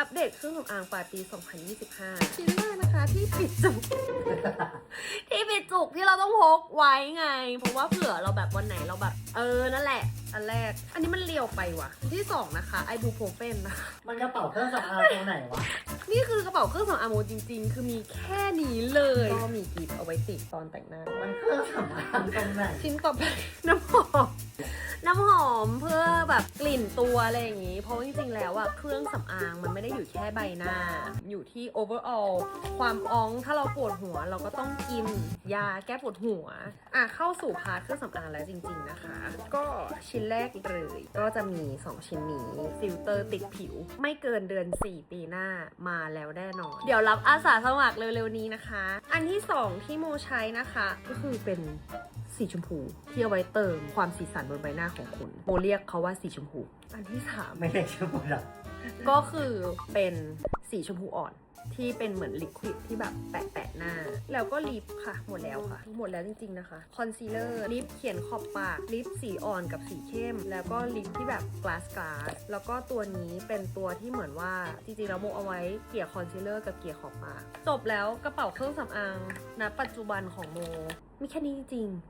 อัปเดตเครื่องสำอางปลายปี 2025 ชิ้นแรกนะคะที่ปิดจุก ที่ปิดจุกที่เราต้องพกไว้ไง เพราะว่าเผื่อเราแบบวันไหนเราแบบ เออ นั่นแหละ อันแรก อันนี้มันเลียวไปว่ะอันที่สองนะคะ ไอบูโพเฟนนะคะ มันกระเป๋าเครื่องสำอางตรงไหนวะ นี่คือกระเป๋าเครื่องสำอางโมจริง ๆ คือมีแค่นี้เลย ก็มีกิฟเอาไว้ติดตอนแต่งหน้า มันเครื่องสำอางตรงไหน ชิ้นต่อไปน้ำหอม น้ำหอมเพื่อแบบกลิ่นตัวอะไรอย่างนี้ เพราะจริงๆแล้วอะเครื่องสำอางมันไม่ได้อยู่แค่ใบหน้า อยู่ที่ overall ความอ้องถ้าเราปวดหัวเราก็ต้องกินยาแก้ปวดหัว อะเข้าสู่พาร์ทเครื่องสำอางแล้วจริง ๆนะคะ ก็ชิ้นแรกเลยก็จะมี 2 ชิ้นนี้ฟิลเตอร์ติดผิว ไม่เกินเดือน 4 ปีหน้ามาแล้วแน่นอน เดี๋ยวรับอาสาสมัครเร็วๆนี้นะคะ อันที่ 2 ที่โมใช้นะคะ ก็คือเป็นสีชมพูที่เอาไว้เติมความสีสันบนใบหน้าของคุณโมเรียกเขาว่าสีชมพู อันที่สามไม่ได้ชื่อหมดหรอกก็คือเป็นสีชมพูอ่อนที่เป็นเหมือนลิควิดที่แบบแปะๆหน้า แล้วก็ลิปค่ะ หมดแล้วค่ะ หมดแล้วจริง ๆ นะคะ คอนซีลเลอร์ลิปเขียนขอบปาก ลิปสีอ่อนกับสีเข้ม แล้วก็ลิปที่แบบกลาสกลาสแล้วก็ตัวนี้เป็นตัวที่เหมือนว่า จริงๆ แล้วโมเอาไว้เกลี่ยคอนซีลเลอร์กับเกลี่ยขอบปาก จบแล้วกระเป๋าเครื่องสำอางณปัจจุบันของโมมีแค่นี้จริงๆ